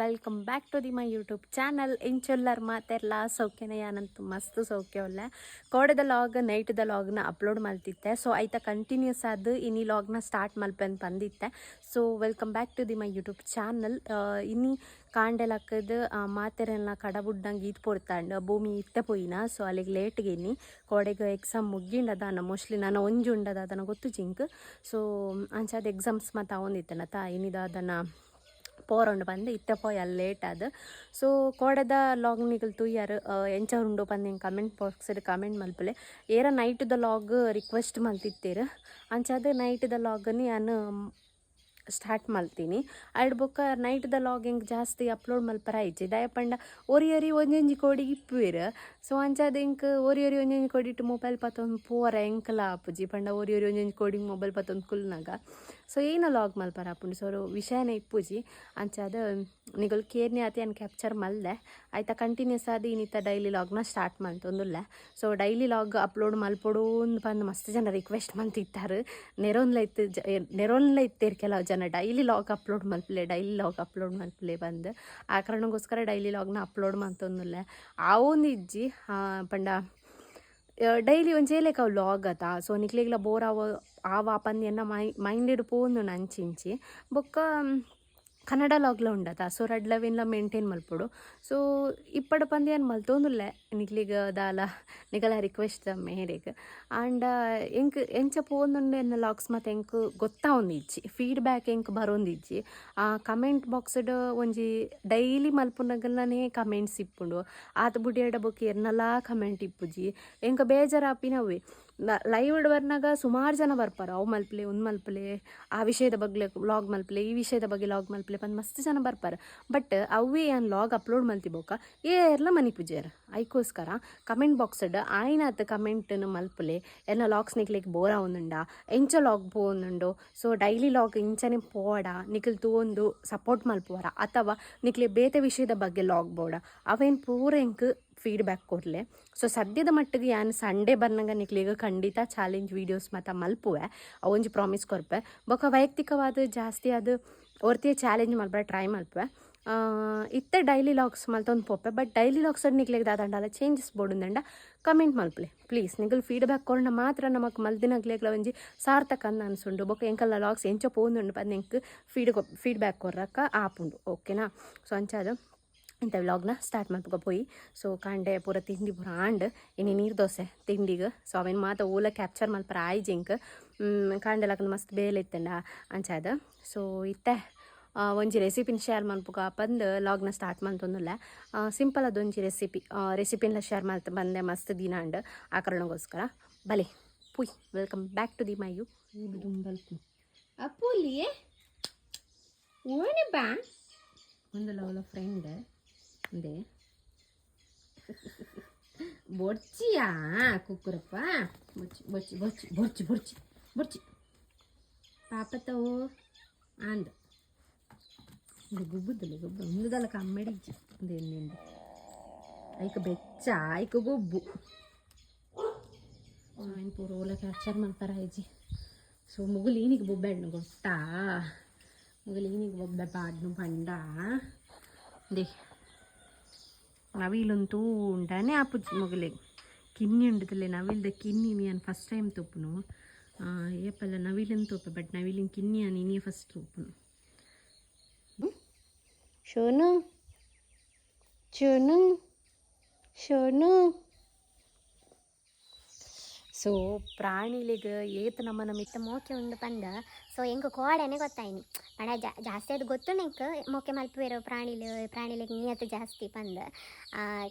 Welcome back to the my YouTube channel ಇಂಚೊಲ್ಲರ್ ಮಾತೆಲ್ಲ ಸೌಖ್ಯನೇ ಯಾನಂತೂ ಮಸ್ತ್ ಸೌಖ್ಯ ಒಳ್ಳೆ ಕೋಡೆದ ಲಾಗ್ ನೈಟ್ದ ಲಾಗ್ನ ಅಪ್ಲೋಡ್ ಮಾಡ್ತಿದ್ದೆ ಸೊ ಆಯ್ತಾ ಕಂಟಿನ್ಯೂಸ್ ಆದ ಇನ್ನಿ ಲಾಗ್ನ ಸ್ಟಾರ್ಟ್ ಮಲ್ಪೆ ಅಂತ ಬಂದಿತ್ತೆ so welcome back to the my YouTube channel ಇನ್ನಿ ಹಾಕದು ಮಾತೆರೆಲ್ಲ ಕಡಬುಡ್ಡಂಗೆ ಈದ್ ಪೊಡ್ತಾಂಡ್ ಭೂಮಿ ಇತ್ತೆ ಪೋಯಿನ ಸೊ ಅಲ್ಲಿಗೆ ಲೇಟ್ಗೆ ಇನ್ನಿ ಕೋಡೆಗೆ ಎಕ್ಸಾಮ್ ಮುಗ್ಗಿಂಡದಾನ ಮೋಸ್ಟ್ಲಿ ನಾನು ಒಂಜು ಉಂಡದ ಅದನ್ನು ಗೊತ್ತು ಜಿಂಕ್ ಸೊ ಅಂಚಾದ ಎಕ್ಸಾಮ್ಸ್ ಮತ್ತು ಅವೊಂದಿತ್ತನ ತಾ ಇನ್ನಿದ ಅದನ್ನು ಬಂದು, ಇತ್ತೆ ಪೋಯ್ ಅಲ್ಲಿ ಲೇಟ್ ಅದು ಸೊ ಕೋಡದ ಲಾಗ್ ನಿಗಲ್ ತೂಯಾರು ಎಂಚ ಉಂಡು ಬಂದು ಕಮೆಂಟ್ ಬಾಕ್ಸಲ್ಲಿ ಕಮೆಂಟ್ ಮಲ್ಪಲೆ. ಏರ ನೈಟ್ದ ಲಾಗ್ ರಿಕ್ವೆಸ್ಟ್ ಮಲ್ತಿತ್ತೀರು. ಅಂಚಾದ ನೈಟ್ದ ಲಾಗನ್ನು ನಾನು ಸ್ಟಾರ್ಟ್ ಮಲ್ತೀನಿ. ಅಡ್ ಬೊಕ್ಕ ನೈಟ್ದ ಲಾಗ್ ಹೆಂಗೆ ಜಾಸ್ತಿ ಅಪ್ಲೋಡ್ ಮಲ್ಪರ ಐಚಿ ದಯಪಂಡ ಒರಿ ಒರಿ ಒಂಜಿ ಕೋಡಿ ಇಪ್ಪುವೆರ್. ಸೊ ಅಂಚಾದ ಹಿಂಗೆ ಒರಿ ಒರಿ ಒಂಜಿ ಕೋಡಿ ಇಟ್ಟು ಮೊಬೈಲ್ ಪತ್ತೊಂದು ಪೂರ ಎಂಕಲ ಆಪುಜಿ. ಪಂಡ ಒರಿ ಒರಿ ಒಂಜಿ ಕೋಡಿ ಮೊಬೈಲ್ ಪತ್ತೊಂದು ಕುಲ್ನಾಗ. ಸೊ ಏನ ಲಾಗ್ ಮಲ್ಪರ ಆಪುಂಡು ಸೊ ವಿಷಯನ ಇಪ್ಪುಜಿ. ಅಂಚಾದ ನಿಗಲ್ ಕೇರ್ನೆ ಆತಿ ಅನ್ ಕ್ಯಾಪ್ಚರ್ ಮಲ್ದೆ. ಆಯ್ತಾ ಕಂಟಿನ್ಯೂಸ್ ಆದ ಇನ್ನಿತ ಡೈಲಿ ಲಾಗ್ನ ಸ್ಟಾರ್ಟ್ ಮಂತೊಂದುಲ್ಲ ಸೊ ಡೈಲಿ ಲಾಗ್ ಅಪ್ಲೋಡ್ ಮಲ್ಪೊಡು ಒಂದು ಬಂದು ಮಸ್ತ್ ಜನ ರಿಕ್ವೆಸ್ಟ್ ಮಂತಿತ್ತಾರೆ ನೆರೋನ್ಲ ಇತ್ತು ಜ ನೆರೋನ್ಲ ಇತ್ತೇರು ಕೆಲವು ಜನ. ಡೈಲಿ ಲಾಗ್ ಅಪ್ಲೋಡ್ ಮಲ್ಪಲೆ ಡೈಲಿ ಲಾಗ್ ಅಪ್ಲೋಡ್ ಮಲ್ಪಲೆ ಬಂದು. ಆ ಕಾರಣಕ್ಕೋಸ್ಕರ ಡೈಲಿ ಲಾಗ್ನ ಅಪ್ಲೋಡ್ ಮಂತೊಂದುಲ್ಲೆ ಆ ಒಂದು ಇಜ್ಜಿ ಪಂಡ ಡೈಲಿ ಒಂಜೇಲೆ ಕವು ಲಾಗ್ ಅತ ಸೊ ನಿಕ್ಲೆಗ್ಲ ಬೋರ್ ಆವ ಆವ ಪಂದ್ಯನ್ನ ಮೈ ಮೈಂಡೆಡ್ ಪೋಂದು ನಂಚಿಂಚಿ ಬೊಕ್ಕ ಕನ್ನಡ ಲಾಗ್ಲ ಉಂಡತ. ಸೊ ಲ ಮೇಂಟೈನ್ ಮಲ್ಪಡು. ಸೊ ಇಪ್ಪಡ ಪಂದ್ಯನ್ ಮಲ್ತೊಂದುಲ್ಲೆ ನಿಕ್ಲಿಗ ದಾಲ, ನಿಗಲ ರಿಕ್ವೆಸ್ಟ್ ಮೇರೆಗ್. ಆಂಡ ಎಂಕ್, ಎಂಚ ಪೋಂದುಂಡು ಎನ್ನ ಲಾಗ್ಸ್ ಮತ್ತು ಎಂಕ್ ಗೊತ್ತಾವೊಂದಿಜ್ಜಿ ಫೀಡ್ಬ್ಯಾಕ್ ಎಂಕ್ ಬರೋಂದಿಜ್ಜಿ. ಆ ಕಮೆಂಟ್ ಬಾಕ್ಸ್ಡ್ ಒಂಜಿ ಡೈಲಿ ಮಲ್ಪುನಗಲ್ಲನೇ ಕಮೆಂಟ್ಸ್ ಇಪ್ಪುಂಡು. ಆತ ಬುಡಿಯಡ ಬೊಕ್ಕ ಎನ್ನಲ ಕಮೆಂಟ್ ಇಪ್ಪುಜಿ ಎಂಕ ಬೇಜಾರಾಪಿನವ್ವೆ ಲೈವ್ ಬರ್ನಾಗ ಸುಮಾರು ಜನ ಬರ್ಪಾರ. ಅವು ಮಲ್ಪಲೆ ಒಂದು ಮಲ್ಪಲೆ, ಆ ವಿಷಯದ ಬಗ್ಗೆ ಲಾಗ್ ಮಲ್ಪಲೆ, ಈ ವಿಷಯದ ಬಗ್ಗೆ ಲಾಗ್ ಮಲ್ಪಲೆ ಬಂದು ಮಸ್ತ್ ಜನ ಬರ್ಪಾರ. ಬಟ್ ಅವೇ ಏನು ಲಾಗ್ ಅಪ್ಲೋಡ್ ಮಲ್ತಿಬೋಕ? ಏರ್ಲ ಮನಿ ಪೂಜೆಯರ್. ಐಕೋಸ್ಕರ ಕಮೆಂಟ್ ಬಾಕ್ಸ್ಡ್ ಆಯ್ನಾತ್ ಕಮೆಂಟ್ನು ಮಲ್ಪಲೆ. ಎಲ್ಲ ಲಾಗ್ಸ್ ನಿಕ್ಲಿಕ್ಕೆ ಬೋರ ಒಂದುಂಡ ಎಂಚ ಲಾಗ್ ಪೋನುಂಡು ಸೊ ಡೈಲಿ ಲಾಗ್ ಇಂಚನೆ ಪೋಡ ನಿಕ್ಲ್ ತೂಂದು ಸಪೋರ್ಟ್ ಮಲ್ಪುವರ. ಅಥವಾ ನಿಕ್ಲಿ ಬೇತೆ ವಿಷಯದ ಬಗ್ಗೆ ಲಾಗ್ ಬೋಡ. ಅವೇನು ಪೂರ ಎಂಕ್ ಫೀಡ್ಬ್ಯಾಕ್ ಕೊಡ್ಲೆ. ಸೊ ಸದ್ಯದ ಮಟ್ಟಿಗೆ ಯಾನ್ ಸಂಡೇ ಬರ್ನಂಗ ನಿಕ್ಲಿಗ ಖಂಡಿತ ಚಾಲೆಂಜ್ ವೀಡಿಯೋಸ್ ಮತ್ತು ಮಲ್ಪುವೆ. ಅವೊಂಜಿ ಪ್ರಾಮಿಸ್ ಕೊರ್ಪೆ. ಬೊಕ ವೈಯಕ್ತಿಕವಾದ ಜಾಸ್ತಿ ಅದು ಒರ್ತಿಯ ಚಾಲೆಂಜ್ ಮಲ್ಪೆ ಟ್ರೈ ಮಲ್ಪೆ ಇತ್ತ ಡೈಲಿ ಲಾಗ್ಸ್ ಮಲ್ತೊಂದು ಪೋಪೆ ಬಟ್ ಡೈಲಿ ಲಾಗ್ಸ್ ನಿಕ್ಲಿಗೆ ದಾದಂಡಲ್ಲ ಚೇಂಜಸ್ ಬೋಡುಂದಂಡ ಕಮೆಂಟ್ ಮಲ್ಪಲೆ. ಪ್ಲೀಸ್ ನಿಗಲ್ ಫೀಡ್ಬ್ಯಾಕ್ ಕೊಡೋಣ ಮಾತ್ರ ನಮಕ್ ಮಲ್ದಿನಾಗ್ಲೇಗ್ಲ ಒಂಜಿ ಸಾರ್ಥಕ ಅಂತ ಅನ್ಸುಂಡು. ಬೊಕ ಎಂಕಲ್ಲ ಲಾಗ್ಸ್ ಎಂಚ ಪೋಂದುಂಡು ಬಂದು ಎಂಕ್ ಫೀಡ್ ಫೀಡ್ಬ್ಯಾಕ್ ಕೊರ್ರಕ್ಕ ಆಪುಂಡು. ಓಕೆನಾ ಸೊ ಅಂಚಾದ. ಇಂಥ ವ್ಲಾಗ್ನ ಸ್ಟಾರ್ಟ್ ಮಾಡ್ಬೇಕು ಪೋಯಿ ಸೊ ಕಾಂಡೆ ಪೂರ ತಿಂಡಿ ಪೂರ ಆಂಡ್ ಇನ್ನು ನೀರು ದೋಸೆ ತಿಂಡಿಗೆ. ಸೊ ಅವೇನು ಮಾತ ಓಲ ಕ್ಯಾಪ್ಚರ್ ಮಲ್ಪರ ಆಯ್ ಜಿಂಕ್ ಕಾಂಡೆಲಕ್ಕ ಮಸ್ತ್ ಬೇಲೆ ಇತ್ತಂಡ ಅಂಚಾದ. ಸೊ ಇತ್ತೆ. ಒಂಜಿ ರೆಸಿಪಿನ ಶೇರ್ ಮಾಡ್ಬೇಕು ಬಂದು ಲಾಗ್ನ ಸ್ಟಾರ್ಟ್ ಮಾಡ್ತಂದಿಲ್ಲ ಸಿಂಪಲ್ ಅದೊಂಜಿ ರೆಸಿಪಿ ರೆಸಿಪಿನ ಶೇರ್ ಮಾಡ್ತಾ ಬಂದೆ ಮಸ್ತ್ ದಿನ ಅಂಡ್ ಆ ಕಾರಣಕ್ಕೋಸ್ಕರ ಬಲೆ ಪುಯ್ welcome back to the my you ಅಪ್ಪು ಅಪ್ಪುಲಿಯೇ ಓಣೆ ಬ್ಯಾಂಕ್ ಒಂದು ಅವಳ ಫ್ರೆಂಡ್ ಅಂದೆ ಬೊಡ್ಚಿಯಾ ಕುಕ್ಕುರಪ್ಪ ಬೊಚ್ಚಿ ಬೊಚ್ಚಿ ಬೊಚ್ಚಿ ಬೊರ್ಚಿ ಬೊರ್ಚಿ ಬೊರ್ಚಿ ಪಾಪತವು ಅಂದ ಇದು ಗುಬ್ಬುದಲ್ಲ ಗೊಬ್ಬ ಮುಂದದಲ್ಲ ಕಮ್ಮೆಡಿಜ್ಜಿ ಅಂದೇನಿಂದ ಐಕ ಬೆಚ್ಚ ಐಕ ಗೊಬ್ಬು ఆయన ಪೂರ ಓಲ ಕ್ಯಾಪ್ಚರ್ ಮಾಡ್ತಾರ ಐಜಿ ಸೊ ಮುಗುಲೀನಿಗೆ ಬೊಬ್ಬೆಣ್ಣು ಗೊತ್ತಾ ಮುಗುಲೀನಿಗೆ ಬೊಬ್ಬೆ ಪಾಡ್ನು ಪಂಡ ದೇ ನವಿಲಂತೂ ಉಂಡಾನೆ ಆಪುಜಿ ಮುಗಲಿಗೆ ಕಿನ್ನಿ ಉಂಡದಲ್ಲೇ ನವಿಲ್ದ ಕಿನ್ನಿ ನಾನು ಫಸ್ಟ್ ಟೈಮ್ ತುಪ್ಪನು ಏಪಲ್ಲ ನವಿಲಿನ ತುಪ್ಪ ಬಟ್ ನವಿಲಿನ ಕಿನ್ನಿ ನೀನೇ ಫಸ್ಟ್ ತುಪ್ಪನು ಶೋನು ಶೋನು ಶೋನು ಸೊ ಪ್ರಾಣಿಲಿಗೆ ಏತ್ ನಮ್ಮ ಮಿತ್ತ ಮೋಕೆ ಉಂಡು ಪಂಡ. ಸೊ ಎಂಕ್ ಕೋಡೆನೆ ಗೊತ್ತಾಯಿನಿ. ಪಂಡ ಜಾಸ್ತಿ ಅದು ಗೊತ್ತು ನೆಂಕ್ ಮೋಕೆ ಮಲ್ಪುವೆರು ಪ್ರಾಣಿಲಿ, ಪ್ರಾಣಿಲಿಗೆ ನಿಯತ್ ಜಾಸ್ತಿ ಪಂದ.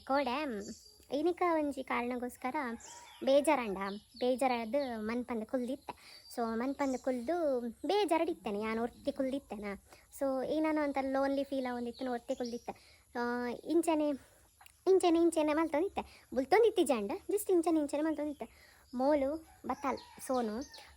ಕೋಡೆ ಇನಿಕ ಒಂಜಿ ಕಾರಣಗೋಸ್ಕರ ಬೇಜಾರಂಡ. ಬೇಜಾರದು ಮನ್ಪಂದ ಕುಲ್ದಿತ್ತೆ. ಸೊ ಮನ್ಪಂದ ಕುಲ್ದು ಬೇಜಾರಡಿತ್ತೇನೆ ನಾನು ಒರ್ತಿ ಕುಲ್ದಿತ್ತೇನ. ಸೊ ಏನಾನು ಅಂತ ಲೋನ್ಲಿ ಫೀಲ್ ಆಗೊಂದಿತ್ತು ಒರ್ತಿ ಕುಲ್ದಿತ್ತೆ. ಇಂಚನೆ ಇಂಚನೆ ಇಂಚನೆ ಮಲ್ತೊಂದಿತ್ತೆ. ಬುಲ್ತೊಂದಿತ್ತಿ ಜಾಂಡ ಜಸ್ಟ್ ಇಂಚನೆ ಇಂಚನೆ ಮಲ್ತೊಂದಿತ್ತೆ. ಮೋಲು, ಬತ್ತಲ್, ಸೋನು.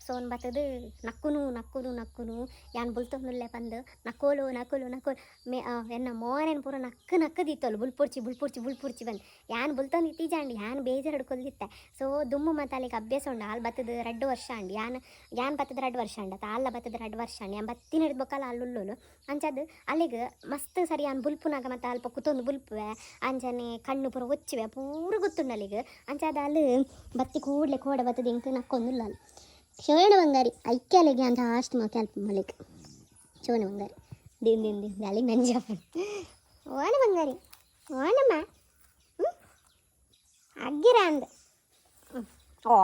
ಸೋನು ಬತ್ತದು ನಕ್ಕುನು ನಕ್ಕುನು ನಕ್ಕುನು. ಯಾನ್ ಬುಲ್ತೊಂದುಲ್ಲೆ ಬಂದು ನಕ್ಕೋಲು ನಕ್ಕೋಲು ನಕ್ಕೋಲು. ಮೇ ಎನ್ನ ಮೋನೇನು ಪೂರ ನಕ್ಕು ನಕ್ಕದಿತ್ತಲು ಬುಲ್ಪುರ್ಚಿ ಬುಲ್ಪುರ್ಚಿ ಬುಲ್ಪುರ್ಚಿ ಬಂದು. ಯಾನ್ ಬುಲ್ತೊಂದು ಇತ್ತೀಜಾಂಡಿ, ಯಾನ್ ಬೇಜಾರು ಹಿಡ್ಕೊಲ್ದಿತ್ತೆ ಸೊ, ದುಮ್ಮು ಮತ್ತು ಅಲ್ಲಿಗೆ ಅಭ್ಯಾಸ ಉಂಡು. ಅಲ್ಲಿ ಬತ್ತದ ರಡ್ಡು ವರ್ಷ ಅಂಡಿ ಯಾನ್ ಯಾನ್ ಬತ್ತದ ರಡ್ಡು ವರ್ಷ ಅಂಡ ಅಲ್ಲ ಬತ್ತದ ರಡ್ಡು ವರ್ಷ ಅಂಡಿ ಯಾನ್ ಬತ್ತಿನ ಹಿಡ್ಬೇಕಲ್ಲ ಅಲ್ಲುಲ್ಲೋಲು ಅಂಚದು ಅಲ್ಲಿಗೆ ಮಸ್ತ್ ಸರಿ ಯಾನ್ ಬುಲ್ಪುನಾಗ ಮತ್ತು ಅಲ್ಪ ಕುತ್ತೊಂದು ಬುಲ್ಪುವೆ. ಅಂಚನೆ ಕಣ್ಣು ಪೂರ ಒಚ್ಚಿವೆ. ಪೂರ ಗೊತ್ತುಂಡು ಅಲ್ಲಿಗೆ. ಅಂಚಾದ ಅಲ್ಲಿ ಬತ್ತಿ ಕೂಡಲೇ ಕೋಡ ಬತ್ತದ ಇಂಕ ನಕ್ಕೊಂದಿಲ್ಲ ಅಲ್ಲಿ ಶೋಣ ಬಂಗಾರಿ ಐಕ್ಯಾಲಿಗೆ ಅಂತ ಅಷ್ಟು ಮಾ ಕ್ಯಾಲ್ಪ ಮಲಿಕ್ ಶೋಣ ಬಂಗಾರಿ ದಿನ ದಿನ ದಿನ ಅಲ್ಲಿ ನಂಜಪ್ಪ ಓಣ ಬಂಗಾರಿ ಓಣಮ್ಮ ಹ್ಞೂ ಅಗ್ಗಿರ ಅಂದ ಹ್ಮ್. ಓ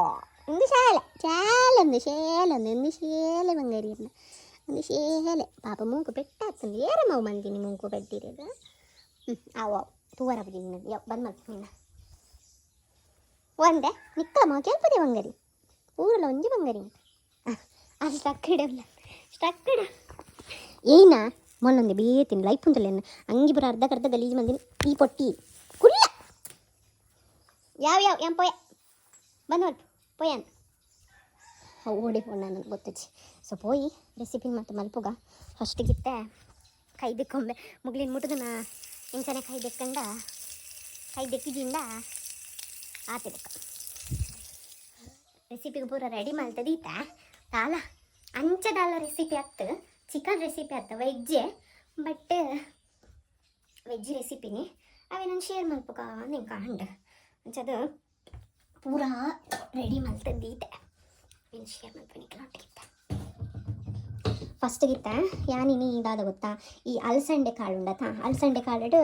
ಒಂದು ಶಾಲೆ ಶಾಲೆ ಒಂದು ಶಾಲೆ ಒಂದು ಒಂದು ಶಾಲೆ ಬಂಗಾರಿ ಅಲ್ಲ ಒಂದು ಶಾಲೆ ಪಾಪ ಮೂಗು ಪೆಟ್ಟಾಗ್ತಂದು ಏರ ಮಾವು ಮಂದಿನಿ ಮೂಗು ಪೆಟ್ಟಿರೋದು ಹ್ಞೂ ಅವ ತೂವರ ಬದಿ ಯಾವ ಬಂದ್ ಮಾಡಿ ಒಂದೇ ನಿಕ್ಕ ಮಾ ಬಂಗರಿ. ಊರಲ್ಲ ಒಂಜಿ ಬಂಗಾರಿ ಅಲ್ಲಿ ಸ್ಟಕ್ಕಿಡ ಸ್ಟಕ್ಕಿಡ ಏನ, ಮೊನ್ನೊಂದು ಬೇತಿನ ಲೈಫ್ ಉಂಟಲ್ಲ ಅಂಗಿ ಬರ ಅರ್ಧ ಅರ್ಧ ಗಲೀಜು ಮಂದಿ ಈ ಪೊಟ್ಟಿ. ಕುಲ್ಲ ಯಾವ ಯಾವ, ಏನ್ ಪೊಯ? ಬಂದು ಪೊಯನ್ ಓಡಿ ಹೋಣ ನನಗೆ ಗೊತ್ತಜ್ಜಿ ಸೊ, ಪೋಯಿ ರೆಸಿಪಿ ಮತ್ತು ಮಲ್ಪುಗ. ಫಸ್ಟಿಗಿತ್ತೆ ಕೈ ದಿಕ್ಕೊಂಬೆ ಮುಗ್ಲಿನ ಮುಟ್ಟದನ ಇಂಚನೆ ಕೈ ದೆಕ್ಕಂಡ ಕೈ ದಿಕ್ಕಿದಿಂದ ಆತಿದಕ್ಕ ರೆಸಿಪಿಗೆ ಪೂರ ರೆಡಿ ಮಾಡ್ತದೀತ ತಾಲ ಅಂಚದಾಲ ರೆಸಿಪಿ ಅತ್ತ ಚಿಕನ್ ರೆಸಿಪಿ ಅತ್ತ ವೆಜ್ಜೆ ಬಟ್ ವೆಜ್ ರೆಸಿಪಿನಿ ಅವೇ ನಾನು ಶೇರ್ ಮಾಡ್ಬೇಕು ನಿಂಗೆ ಕಾಂಡ ಅಂಚದು ಪೂರ ರೆಡಿ ಮಾಡ್ತದೀತ ನೀನು ಶೇರ್ ಮಲ್ಪನಿಕ್ಕೆ ಫಸ್ಟಿಗಿತ್ತ ಯಾನಿನಿ ಇದಾದ ಗೊತ್ತಾ? ಈ ಅಲ್ಸಂಡೆ ಕಾಳು ಉಂಡತ? ಅಲಸಂಡೆ ಕಾಳು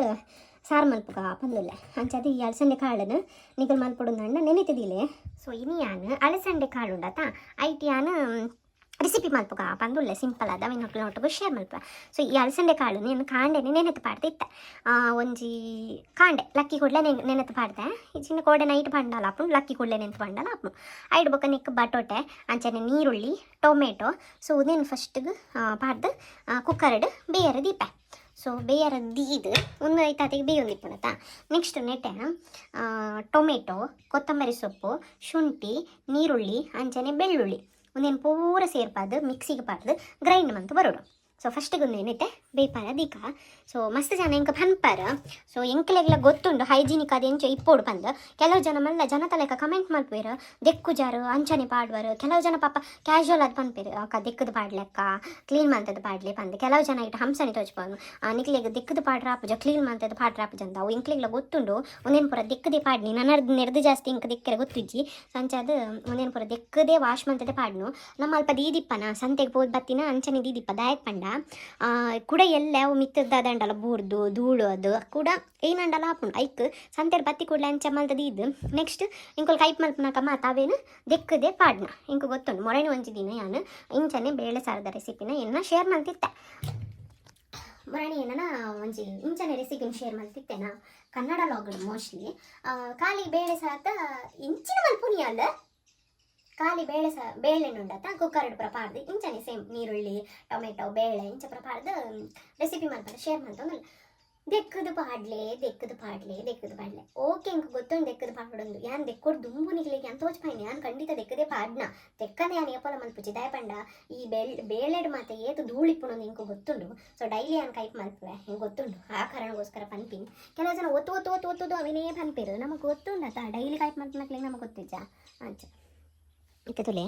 ಸಾರು ಮಲ್ಪಕ ಪಂದುಲ್ಲೆ ಅಂಚದು ಈ ಅಲಸಂಡೆ ಕಾಳನ್ನು ನಿಗಲ್ ಅಣ್ಣ ನೆನೆತಿದಿಲೆ ಸೊ ಇನಿಯಾನ್ ಅಲಸಂಡೆ ಕಾಳು ಉಂಡತ ಐಟಿಯಾನ್ ರೆಸಿಪಿ ಮಲ್ಪಕ ಪಂದುಲ್ಲೆ ಸಿಂಪಲ್ ಆದ, ಅವಿನ ಒಟ್ಟಿಗೆ ಶೇರ್ ಮಲ್ಪ. ಸೊ ಈ ಅಲಸಂಡೆ ಕಾಳು ನೀನು ಕಾಂಡೆನೆ ನೆನೆತು ಪಾಡ್ದಿತ್ತೆ ಒಂಜಿ ಕಾಂಡೆ, ಲಕ್ಕಿ ಕೂಡಲೇ ನೆನೆತು ಪಾಡ್ದೆ. ಈ ಚಿನ್ನ ಕೋಡೆ ನೈಟ್ ಪಂಡಲ ಅಪ್ಪು ಲಕ್ಕಿ ಕೂಡಲೇ ನೆನೆತು ಪಂಡಲ ಅಪ್ಪು ಐಡ್ ಬೊಕ್ಕ ನಿಕ್ಕ ಬಟೋಟೆ ಅಂಚನೆ ನೀರುಳ್ಳಿ, ಟೊಮೆಟೊ. ಸೊ ನೀನು ಫಸ್ಟ್ಗೆ ಪಾಡ್ದು ಕುಕ್ಕರ್ಡ್ ಬೇರೆ ದೀಪ. ಸೊ, ಬೇಯರ ದೀದು ಒಂದು ಐತಾತಿಗೆ ಬೇಯೊಂದಿಪ್ಪುನತ ನೆಕ್ಸ್ಟ್ ನೆಟ್ಟೆ ಟೊಮೆಟೊ, ಕೊತ್ತಂಬರಿ ಸೊಪ್ಪು, ಶುಂಠಿ, ನೀರುಳ್ಳಿ, ಅಂಚನೆ, ಬೆಳ್ಳುಳ್ಳಿ. ಒಂದೇನು ಪೂರ ಸೇರ್ಪಾದು ಮಿಕ್ಸಿಗೆ ಪಾಡ್ದು ಗ್ರೈಂಡ್ ಮಂತ್ ಬರೋಡು ಸೊ ಫಸ್ಟಿಗೆ ಒಂದು ಏನೈತೆ ಬೇಪಾರ ದೀಕ. ಸೊ ಮಸ್ತ್ ಜನ ಎಂಕ ಪನ್ಪಾರ? ಸೊ ಎಂಕ್ಲೆಗ್ಲ ಗೊತ್ತುಂಡು, ಹೈಜೀನಿಕ್ ಅದು ಎಂಚ ಇಪ್ಪೋಡು ಬಂದು ಕೆಲವು ಜನ ಮಲ್ಲ ಜನ ತಲೆಕ ಕಮೆಂಟ್ ಮಾಡ್ಬೇರು ದೆಕ್ಕು ಜಾರು, ಅಂಚನೆ ಪಾಡ್ವರು. ಕೆಲವು ಜನ ಪಾಪ ಕ್ಯಾಶುವಲ್ ಅದು ಪನ್ಪೇರು ಅಕ್ಕ, ದೆಕ್ಕದು ಪಾಡ್ಲಕ್ಕ ಕ್ಲೀನ್ ಮಂತದ್ದು ಪಾಡ್ಲಿ ಬಂದು ಕೆಲವು ಜನ ಇಟ್ಟು ಹಂಸನೆ ತೋಚ್ಬೋದು ನಿಕ್ಲಿಗೆ ದಿಕ್ಕದ ಪಾಡ್ರ ಆಪುಜ ಕ್ಲೀನ್ ಮಂತದ್ದು ಪಾಡ್ರ ಆಪುಜ ಅಂತ ಅವು ಎಂಕ್ಲೆಗ್ಲ ಗೊತ್ತುಂಡು ಒಂದೇನು ಪುರ ದಿಕ್ಕದೆ ಪಾಡ್ನಿ. ನನ್ನ ನೆರೆದು ಜಾಸ್ತಿ ಇಂಕ ದಿಕ್ಕರೆ ಗೊತ್ತಿಜ್ಜಿ. ಸಂಚಾದ ಒಂದೇನು ಪುರ ದಿಕ್ಕದೇ ವಾಶ್ ಮಂತದೆ ಪಾಡ್ನು. ನಮ್ಮ ಅಲ್ಪ ದೀದಿಪ್ಪನ, ಸಂತೆಗೆ ಹೋದ್ ಬತ್ತಿನ ಅಂಚನೆ ದೀದಿಪ್ಪ ದಾಯಕ್ ಪಂಡ. ಕೂಡ ಎಲ್ಲ ಅವು ಮಿತ್ತದಾದಂಡಲ್ಲ ಬೂರ್ದು, ಧೂಳು ಅದು ಕೂಡ ಏನಂಡಲ್ಲ ಹಾಪುಂಡು ಐಕ್, ಸಂತೆಡ್ ಬತ್ತಿ ಕೂಡಲೇ ಅಂಚ ಮಲ್ತದ ನೆಕ್ಸ್ಟ್ ಇಂಕೊಲ್ ಕೈಪ್ ಮಲ್ಪನಾಕ ಮಾತ ಅವೇನು ದೆಕ್ಕದೆ ಪಾಡ್ನ. ಇಂಕು ಗೊತ್ತುಂಡು ಮೊರೈನ ಒಂಜಿ ದಿನ ಯಾನು. ಇಂಚನೆ ಬೇಳೆ ಸಾರದ ರೆಸಿಪಿನ ಎನ್ನ ಶೇರ್ ಮಾಡ್ತಿತ್ತೆ ಮೊರಣಿ ಏನನ, ಒಂಜಿ ಇಂಚನೆ ರೆಸಿಪಿನ ಶೇರ್ ಮಾಡ್ತಿತ್ತೇನ ಕನ್ನಡ ಲಾಗಡ್ ಮೋಸ್ಟ್ಲಿ ಖಾಲಿ ಬೇಳೆ ಸಾತ ಇಂಚಿನ ಮಲ್ಪುನಿ ಅಲ್ಲ? ಖಾಲಿ ಬೇಳೆ ಸಹ ಬೇಳೆ ಉಂಡತ್ತ ಕುಕ್ಕರ್ ಪುರ ಪಾಡ್ದು ಇಂಚನೆ ಸೇಮ್ ನೀರುಳ್ಳಿ, ಟೊಮೆಟೊ, ಬೇಳೆ, ಇಂಚ ಪುರ ರೆಸಿಪಿ ಮಾಡ್ತಾರೆ ಶೇರ್ ಮಾಡ್ತಾವಲ್ಲ ದೆಕ್ಕದು ಪಾಡ್ಲೆ ದೆಕ್ಕದು ಪಾಡ್ಲೆ ದೆಕ್ಕದು ಪಾಡ್ಲೆ. ಓಕೆ ಇಂಕ ಗೊತ್ತುಂಡು ದೆಕ್ಕದು ಪಾಡೊಂದು ಯಾನ್ ದೆಕ್ಕೋಡು ದುಂಬು ನಿಗ್ಲಿಕ್ಕೆ, ಅಂತ ತೋಚ್ಪಾಯ್ನಿ. ಯಾನ್ ಖಂಡಿತ ದೆಕ್ಕದೆ ಪಾಡ್ನ. ದೆಕ್ಕನೆ ಯಾನ್ ಏಪಲ ಮಲ್ಪುಜಿ ಪಂಡ. ಈ ಬೇಳ್, ಬೇಳೆಡ್ ಮಾತೆ ಏತು ಧೂಳಿಪ್ಪುನೊಂದು ಇಂಕು ಗೊತ್ತುಂಡು. ಸೊ ಡೈಲಿ ಯಾನ್ ಕೈಪ್ ಮಲ್ಪುವೆ? ಹಿಂಗೆ ಗೊತ್ತುಂಡು ಆ ಕಾರಣಗೋಸ್ಕರ ಪನ್ಪಿನ್. ಕೆಲವು ಜನ ಒತ್ತು ಒತ್ತು ಒತ್ತು ಒತ್ತು ಅವಿನೇ ಪನ್ಪಿರು ನಮಗೆ ಗೊತ್ತುಂಡತ್ತ ಡೈಲಿ ಕೈಪ್ ಮಲ್ಪನಕ್ಲೆ ನಮಗೆ ಗೊತ್ತಿಜ್ಜ ಅಂಚ. ಇತ್ತೆ ತುಲೆ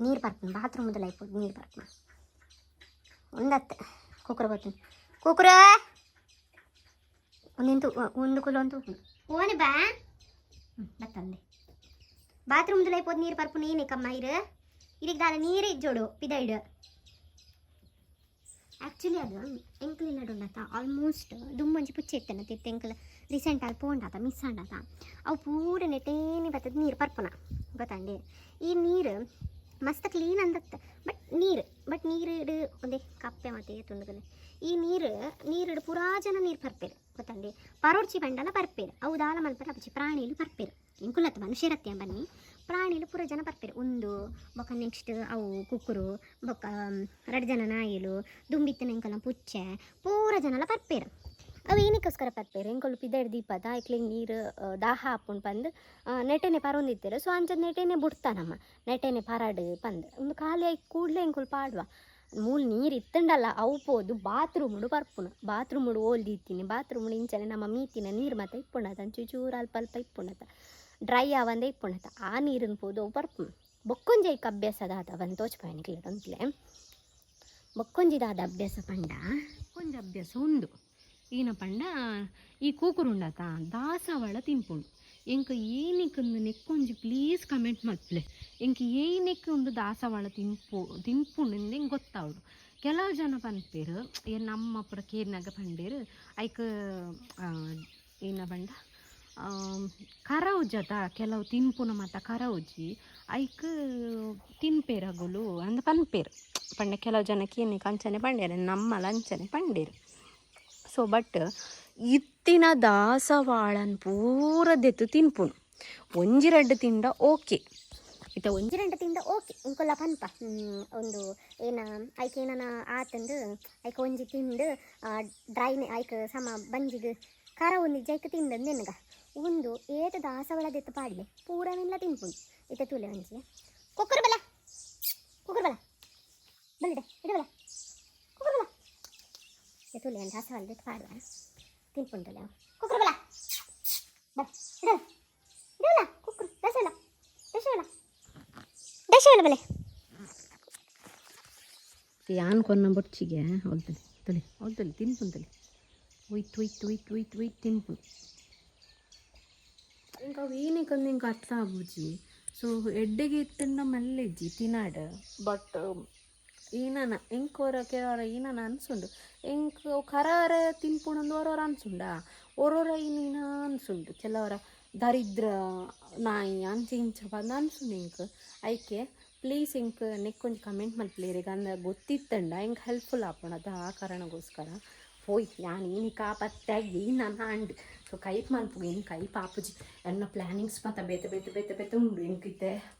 ನೀರು ಬರ್ತೀನಿ ಬಾತ್ರೂಮ್ದಲ್ಲ ಇಪ್ಪದು ನೀರು ಬರ್ತೀನಿ ಒಂದತ್ತೆ ಕುಕ್ಕರ ಬರ್ತೀನಿ ಕುಕ್ಕರ ಒಂದಿಂತು ಒಂದು ಕುಲ ಒಂದು ಓನೆ ಬಾ ಬತ್ತಂದೆ ಬಾತ್ರೂಮ್ದಲ್ಲ ಇಪ್ಪದು ನೀರು ಬರ್ಪು ನೀನೆ ಕಮ್ಮ ಇರು ಇದಕ್ಕೆ ದಾಲ ನೀರೇ ಇಜ್ಜೋಡು ಪಿದೈಡು ಆ್ಯಕ್ಚುಲಿ ಅದು ಎಂಕ್ಲಿಲ್ಲ ಉಂಡತ ಆಲ್ಮೋಸ್ಟ್ ದುಂಬಂಜಿ ಪುಚ್ಚಿ ಇತ್ತನ ತಿತ್ತು ಎಂಕಲ್ ರೀಸೆಂಟ್ ಆಗಿ ಪೋಂಡಾತ ಮಿಸ್ ಆಂಡಾತ ಅವು ಪೂರ ನೆಟೇನೆ ಬರ್ತದ ನೀರು, ಪರ್ಪುನ. ಗೊತ್ತಂಡೆ ಈ ನೀರು ಮಸ್ತ್ ಕ್ಲೀನ್ ಅಂದತ್ತೆ ಬಟ್ ನೀರು ಬಟ್ ನೀರು ಇಡು, ಒಂದೇ ಕಪ್ಪೆ ಮತ್ತೆ ತುಂಡುಗಲೆ. ಈ ನೀರು ನೀರು ಪುರಾ ಜನ ನೀರು ಪರ್ಪೇರು ಗೊತ್ತಂಡೆ ಪರೋಡ್ಚಿ ಬಂಡಲ ಪರ್ಪೇರು, ಅವು ದಾಲ ಮಲ್ಪರ ಅಪಚಿ ಪ್ರಾಣಿಲು ಪರ್ಪೇರು. ಇಂಕುಲತ್ತ ಮನುಷ್ಯರತ್ಯ ಬನ್ನಿ ಪ್ರಾಣಿಲು ಪೂರ ಜನ ಪರ್ಪೇರು. ಉಂದು ಬೊಕ್ಕ ನೆಕ್ಸ್ಟ್ ಅವು ಕುಕ್ಕುರು ಬೊಕ್ಕ ರಡ್ ಜನ ನಾಯಿಲು, ದುಂಬಿತ್ತನ ಇಂಕಲ ಪುಚ್ಚೆ, ಪೂರ ಜನಲ ಪರ್ಪೇರು. ಅವು ಏನಕ್ಕೋಸ್ಕರ ಪರ್ಪೇರು ಎಂಕೊಲು ಪಿದಡ್ ದೀಪದ ಐಕ್ಲಿಗೆ ನೀರು ದಾಹ ಹಾಪುಂಡು ಬಂದು ನೆಟ್ಟೆನೆ ಪರೊಂದಿತ್ತೇರು ಸೊ ಅಂಚದ ನೆಟ್ಟೆನೆ ಬಿಡ್ತಾನಮ್ಮ. ನೆಟೆನೆ ಪರಾಡು ಬಂದು. ಒಂದು ಖಾಲಿ ಆಗಿ ಕೂಡಲೇ ಎಂಕೊಲು ಪಾಡುವ? ಮೂಲ ನೀರು ಇತ್ತಂಡಲ್ಲ ಅವು ಪೋದು ಬಾತ್ರೂಮುಡು ಓಲ್ದಿ ಇತ್ತೀನಿ. ಬಾತ್ರೂಮುಡು ಇಂಚನೆ ನಮ್ಮ ಮೀತಿನ ನೀರು ಮಾತ ಇಪ್ಪುಣತ. ಅಂಚು ಚೂರು ಅಲ್ಪ ಅಲ್ಪ ಇಪ್ಪುಣತ. ಡ್ರೈ ಆವಂದೆ ಇಪ್ಪುಣತ. ಆ ನೀರಿನ ಪೋದು ಅವು ಬರ್ಪು. ಬೊಕ್ಕೊಂಜೈಕ್ ಅಭ್ಯಾಸದ ಆದ ಒಂದು ತೋಚ್ಪಾಯನಿಕ್ಲೆ ಅಂತಲೇ. ಬೊಕ್ಕೊಂಜಿದಾದ ಅಭ್ಯಾಸ ಪಂಡ. ಕೊಂಚ ಅಭ್ಯಾಸ ಉಂದು ಈನ ಪಂಡ? ಈ ಕೂಕುರುಂಡತ ದಾಸವಾಳ ತಿನ್ಪುಂಡು. ಎಂಕ ಏನಿಕ್ಕೊಂದು ನೆಕ್ಕೊಂಜಿ ಪ್ಲೀಸ್ ಕಮೆಂಟ್ ಮಾಡ್ಲೆ ಎಂಕ ಏನಿಕ್ಕೆ ಒಂದು ದಾಸವಾಳ ತಿನ್ಪು, ತಿನ್ಪುಂಡು ಎಂಗೆ ಗೊತ್ತಾವಡು ಕೆಲವು ಜನ ಪನ್ಪೇರು ಏನು ನಮ್ಮ ಪುರ ಕೇರ್ನಾಗ ಪಂಡೇರು, ಐಕ್ ಏನ ಪಂಡ? ಕರವುಜತ ಕೆಲವು ತಿಂಪುನ ಮಾತ ಕರೌಜಿ ಐಕ್ ತಿನ್ಪೇರಗುಲು ಅಂದ ಪನ್ಪೇರು. ಪಂಡ ಕೆಲವು ಜನಕ್ಕೆ ಏನಕ್ಕೆ ಅಂಚನೆ ಪಂಡೇರು, ನಮ್ಮ ಅಂಚನೆ ಪಂಡೇರು. ಸೊ ಬಟ್ ಇತ್ತಿನ ದಾಸವಾಳನ್ ಪೂರದೆತ್ತು ತಿನ್ಪುನು ಒಂಜಿ ರಡ್ಡು ತಿಂಡ ಓಕೆ ಇತ ಒಂಜಿ ರೆಂಟ ತಿಂದ ಓಕೆ ಇಂಕೊಲ್ಲ ಪನ್ಪ ಒಂದು ಏನ ಐಕ್ ಏನನ ಆತಂದು ಐಕ ಒಂಜಿ ತಿಂದು ಡ್ರೈನೆ ಐಕ್ ಸಮ ಬಂಜಿಗೆ ಖರ ಒಂದು ಜೈಕ್ ತಿಂದದ್ದು ನೆನಗ ಒಂದು ಏತ ದಾಸವಾಳದೆತ್ತು ಪಾಡ್ಲೆ ಪೂರವೆಲ್ಲ ತಿನ್ಪುಂಡು ಇತ್ತ ತೂಲೆ ಒಂಜಿ ಕುಕ್ಕರ್ ಬಲ ಕುಕ್ಕರ್ ಬಲ ಬಲ್ಲಿಡೆ ಬಲ ಇತ್ತ ತೂಲೆ ಒಂದು ದಾಸವಳದೆತ್ತು ಪಾಡುವ ತಿನ್ಪುಂಡಲ್ಲ ಕುಕ್ಕರ್ ಬಲ ಬಲ ಇಡಲ ಇಡಲ ಕುಕ್ಕರ್ ದಸವಳ ದಸವಳ ದಶವಲ್ಲ ಬಲೆ ಯಾನ್ ಕೊನ್ನ ಬೊಚ್ಚಿಗೆ ಹೊಲ್ತಲಿ ತಲಿ ಹೊಲ್ತಲಿ ತಿನ್ಪುಂತಲಿ ಒಯ್ತು ಒಯ್ತು ಒಯ್ತು ಒಯ್ತು ಒಯ್ತು ತಿನ್ಪು ಇಂಕ ಏನಕ್ಕಂದು ಇಂಕ ಅರ್ಥ ಆಗುಜಿ ಸೊ ಎಡ್ಡೆಗೆ ಇತ್ತಂಡ ಮಲ್ಲೆಜ್ಜಿ ತಿನಾಡ ಬಟ್ ಏನನ ಎಂಕೋರ ಕೆಲವರ ಏನನ ಅನ್ಸುಂಡು. ಎಂಕ್ ಕರಾರ ತಿನ್ಪುಣಂದು ಅವರವ್ರ ಅನ್ಸುಂಡ? ಓರೋರ ಏನೇನ ಅನ್ಸುಂಡು. ಕೆಲವರ ದರಿದ್ರ ನಾಯಿ ಅಂಚೆ ಇಂಚ ಬಂದು ಅನ್ಸುಂಡು ಇಂಕ್ ಐಕೆ ಪ್ಲೀಸ್ ಇಂಕ್ ನೆಕ್ಕೊಂದು ಕಮೆಂಟ್ ಮಲ್ಪ್ಲೇರಿಗೆ ಅಂದ ಗೊತ್ತಿತ್ತಂಡ. ಹೆಂಗೆ ಹೆಲ್ಪ್ಫುಲ್ ಆಪಣದ ಆ ಕಾರಣಗೋಸ್ಕರ. ಹೋಯ್, ಯಾನ್ ಏನು ಕಾಪತ್ತಾಗಿ ನಾನು ಅಂಡ್. ಸೊ, ಕೈಪ್ ಮಲ್ಪು, ಏನು ಕೈಪ್ ಆಪುಜಿ. ಎನ್ನ ಪ್ಲಾನಿಂಗ್ಸ್ ಮತ್ತು ಬೇತೆ ಬೇತೆ ಬೇತೆ ಬೇತೆ ಉಂಡು ಎಂಕಿತ್ತೆ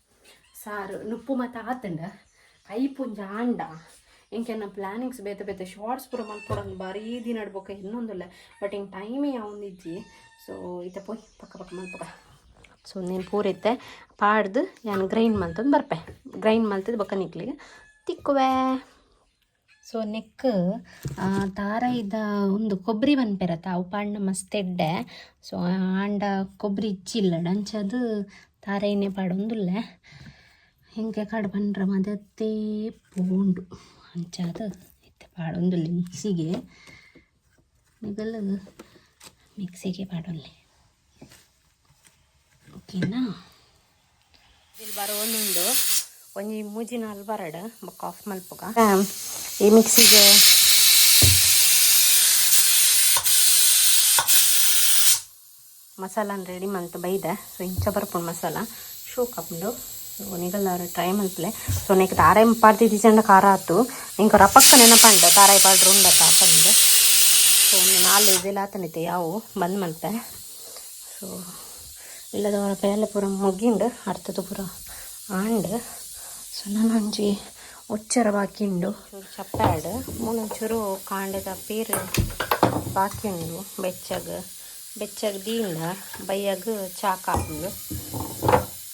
ಸಾರು, ನುಪ್ಪು ಮತ್ತು ಆತಂಡ. ಕೈಪುಂಜ ಆಂಡ ಇಂಕೆನ್ನ ಪ್ಲಾನಿಂಗ್ಸ್ ಬೇತೆ ಬೇತೆ ಶಾರ್ಟ್ಸ್ ಪೂರ ಬಾರಿ ದಿನ ನಡ್ಬೋಕ ಇನ್ನೊಂದಲ್ಲ ಬಟ್ ಹಿಂಗೆ ಟೈಮೇ ಯಾವೊಂದಿಜ್ಜಿ ಸೊ ಇತ್ತ ಪೋಯ್, ಪಕ್ಕ ಪಕ್ಕ ಮಲ್ಪಕ ಸೊ ನೀನು ಪೂರೈತೆ ಪಾಡ್ದು ಏನು ಗ್ರೈಂಡ್ ಮಲ್ತಂದು ಬರ್ಪೆ. ಗ್ರೈಂಡ್ ಮಲ್ತದ್ದು ಬೊಕ್ಕ ನಿಕ್ಲಿಗೆ. ತಿಕ್ಕುವೆ. ಸೊ ನೆಕ್ ತಾರ ಇದ್ದ ಒಂದು ಕೊಬ್ಬರಿ ಬನ್ಪೆರತ್ತ ಅವು ಪಾಂಡ ಮಸ್ತ್ ಎಡ್ಡೆ. ಸೊ ಆಂಡ ಕೊಬ್ಬರಿ ಇಚ್ಚಿಲ್ಲ ಡಂಚದು ತಾರ ಇನ್ನೇ ಪಾಡೊಂದುಲ್ಲೆ. ಹಿಂಗೆ ಕಡ್ ಬಂದ್ರೆ ಮದತ್ತೇ ಪೋಂಡು. ಅಂಚದು ಇತ್ತೆ ಒಂದು ಮಿಕ್ಸಿಗೆ ನಿಗಲು ಮಿಕ್ಸಿಗೆ ಪಾಡೊಲ್ಲೆ. ಓಕೆನಾ? ಇಲ್ಲಿ ಬರೋ ಒಂದು ಒಂಜಿ ಮೂಜಿನ ಬರಡ ಬೊಕ್ಕ ಆಫ್ ಮಲ್ಪಗ ಈ ಮಿಕ್ಸಿಗೆ. ಮಸಾಲ ರೆಡಿ ಮಲ್ತು ಬೈದೆ. ಸೊ ಇಂಚ ಬರ್ಪುಂಡು ಮಸಾಲ. ಶೂ ಕಪ್ದು ಸೊ ನಿಗಲ್ಲಾರು ಟ್ರೈ ಮಲ್ಪಲೆ ಸೊ ನೆಕ್ ತಾರಾಯಿ ಪಾಡ್ತಿದ್ದಿ ಚಂದ ಖಾರ ಆತು ಇಂಕ ರಪಕ್ಕ ನೆನಪಂಡ ತಾರಾಯಿ ಪಾಡ್ರು ಉಂಡತ ಪಂಡು ಸೊ ಒಂದು ನಾಲ್ಕು ಇದೆಲ್ಲ ಆತನಿತೆ ಯಾವು? ಬಂದ್ ಮಲ್ಪೆ. ಸೊ ಇಲ್ಲದವರ ಪೇಲೆ ಪೂರ ಮುಗಿಂಡು ಅರ್ಥದ ಪೂರ ಆಂಡ್. ಸೊ ನಾನು ಒಂಜಿ ಒಚ್ಚರ ಬಾಕಿಂಡು. ಚಪ್ಪಾಡ್. ಮೂನೊಂಚೂರು ಕಾಂಡದ ಪೇರು ಬಾಕಿಂಡು. ಬೆಚ್ಚಗ. ಬೆಚ್ಚಗ ದೀಂಡ ಬೈಯಗ ಚಾ ಕಾಪುಂಡು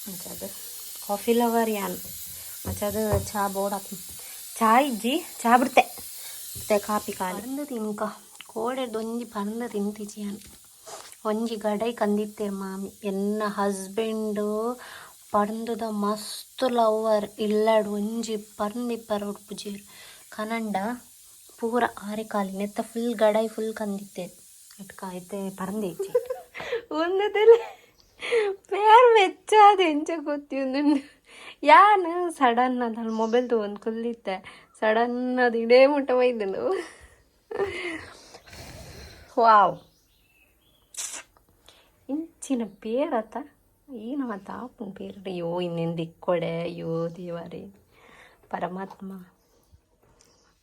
ಅಂಚದು. ಕಾಫಿ ಲವರ್ ಯಾನ್. ಅಂಚದು ಚಾ ಬೋಡ ಚಾ ಇಜ್ಜಿ ಚಾ ಬಿಡ್ತೆ. ಮತ್ತೆ ಕಾಪಿ ಕಾಲು ಪರಂದು ತಿನ್ಕ. ಕೋಡೆದು ಒಂಜಿ ಪರಂದು ತಿಂತಿಜಿ ಯಾನ್ ಒಂಜಿ ಗಡೈ ಕಂದಿತ್ತೆ ಮಾಮಿ. ಎನ್ನ ಹಸ್ಬೆಂಡು ಪಂದುದ ಮಸ್ತ್ ಲವರ್. ಇಲ್ಲಡ್ ಒಂಜಿ ಪರ್ಂದಿಪ್ಪರ ಉಡ್ಪುಜೇರು ಕನಂಡ ಪೂರ ಆರೆ ಕಾಲಿ ನೆತ್ತ ಫುಲ್ ಗಡೈ ಫುಲ್ ಕಂದಿತ್ತೆ. ಅಟ್ಕ ಐತೆ ಪರಂದಿಚ್ಚಿ ಒಂದದಲ್ಲಿ ಪೇರ್ ಅದು ಎಂಚ ನನ್ನ ಯಾನು ಸಡನ್ ಅದಲ್ಲಿ ಮೊಬೈಲ್ ತೊಗೊಂಡು ಕುಲ್ಲಿತ್ತೆ ಸಡನ್ ಅದು ಇಡೇ ಮುಟ್ಟ ಒಯ್ದನು ವಾವ್. ಇಂಚಿನ ಪೇರತ್ತ ಏನು ಮತ್ತ ಆಪನ ಪೇರ ಅಯ್ಯೋ, ಇನ್ನೇನು ದಿಕ್ಕೊಡೆ ಅಯ್ಯೋ, ದೇವರೇ. ಪರಮಾತ್ಮ.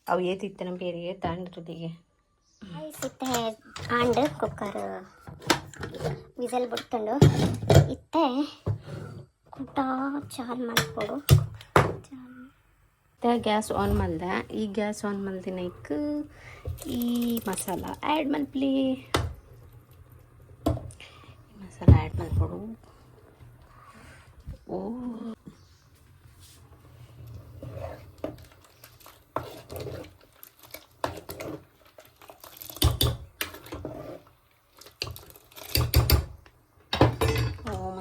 ಅವು ಏತಿತ್ತನ ಬೇರೆ ಏತ ಅಂಡ್ರದಿಗೆ ಆಂಡ್ ಕುಕ್ಕರ್. ವಿಸಲ್ ಬಿಟ್ಕೊಂಡು ಇತ್ತೆ. ಊಟ ಚಾಲ್ ಮಾಡಿಕೊಡು. ಗ್ಯಾಸ್ ಆನ್ ಮಾಡ್ದೆ. ಈ ಗ್ಯಾಸ್ ಆನ್ ಮಲ್ದಿನೈಕ್ ಈ ಮಸಾಲ ಆ್ಯಡ್ ಮಾಡ್ಲಿ ಮಸಾಲ ಆ್ಯಡ್ ಮಾಡಿಕೊಡು. ಓ.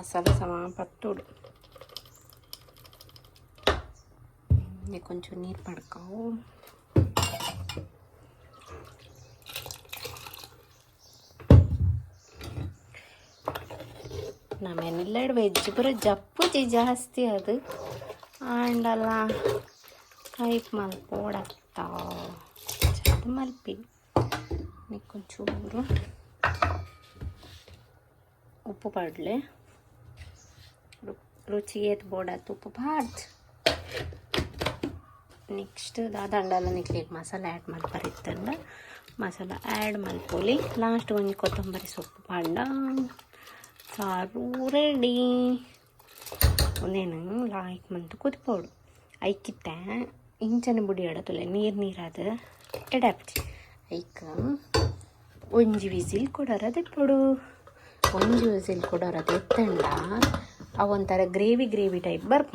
మసాలా సమా పట్టుడు ఇది కొంచెం నీరు పడకావు ನಮ್ಮ ಮನೆಯಲ್ಲೆರಡು ವೆಜ್ ಪೂರ ಜಪ್ಪುಜಿ ಜಾಸ್ತಿ ಅದು ಆ್ಯಂಡ್ ಅಲ್ಲ ಟೈಪ್ ಮಲ್ಪೋಡತ್ತ ಅದು ಮಲ್ಪಿ కొంచెం ಉಪ್ಪು ಪಾಡ್ಲೆ ರುಚಿ ಏತ್ ತುಪ್ಪ ಪಾಡ್ದು ನೆಕ್ಸ್ಟ್ ದಾದಂಡಲ್ಲ ನಿಕ್ಲಿಗೆ ಮಸಾಲ ಆ್ಯಡ್ ಮಲ್ಪರಿತ್ತಂಡ ಮಸಾಲ ಆ್ಯಡ್ ಮಾಡ್ಕೊಳ್ಳಿ ಲಾಸ್ಟ್ ಒಂದು ಕೊತ್ತಂಬರಿ ಸೊಪ್ಪು ಪಾಂಡ ಸಾರು ರೆಡಿ ಒಂದೇನು ಲಾಯ್ಕ್ ಮಂತು ಕುದಿಪೋಡು ಐಕಿತ್ತೆ ಇಂಚನ ಬುಡಿ ಆಡತುಲೆ ನೀರು ನೀರಾದ ಎಡಾಪ್ಟಿ ಐಕ ಒಂಜಿ ವಿಸಿಲ್ ಕೊಡೋರದು ಪೊಡು ಒಂಜಿ ವಿಸಿಲ್ ಕೊಡೋರದು ಎತ್ತಂಡ ಅವೊಂಥರ ಗ್ರೇವಿ ಗ್ರೇವಿ ಟೈಪ್. ಬರ್ಪ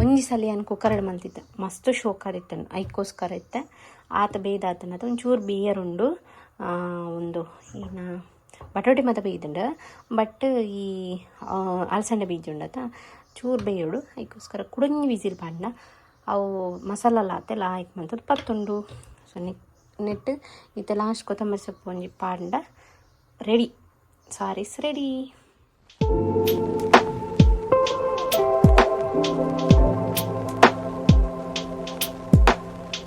ಒಂಜಿ ಸಲ ನಾನು ಕುಕ್ಕರ್ಡ್ ಮಲ್ತಿದ್ದೆ. ಮಸ್ತ್ ಶೋಕಾದಿತ್ತನು ಐಕೋಸ್ಕರ ಇತ್ತೆ. ಆತ ಬೇಯ್ದಾತನದ ಒಂಚೂರು ಬೇಯರುಂಡು ಉಂಡು. ಒಂದು ಏನು ಬಟಾಟೆ ಮಾತ ಬೇಯ್ದುಂಡು. ಬಟ್ ಈ ಆ, ಅಲಸಂಡೆ ಬೀಜ ಉಂಡತ ಚೂರು ಬೇಯೋಡು. ಐಕೋಸ್ಕರ ಕುಡಂಗಿ ವಿಸಿಲ್ ಪಾಂಡ ಅವು ಮಸಾಲ ಲಾತೆ ಲಾಯ್ಕ್ ಮಂತದ್ದು ಪತ್ತುಂಡು. ಸೊ ನೆಕ್ ನೆಟ್ ಇತ್ತ ಲಾಸ್ಟ್ ಕೊತ್ತಂಬರಿ ಸೊಪ್ಪು ಒಂಜಿ ಪಾಂಡ ರೆಡಿ. ಸಾರೀಸ್ ರೆಡಿ. Thank you.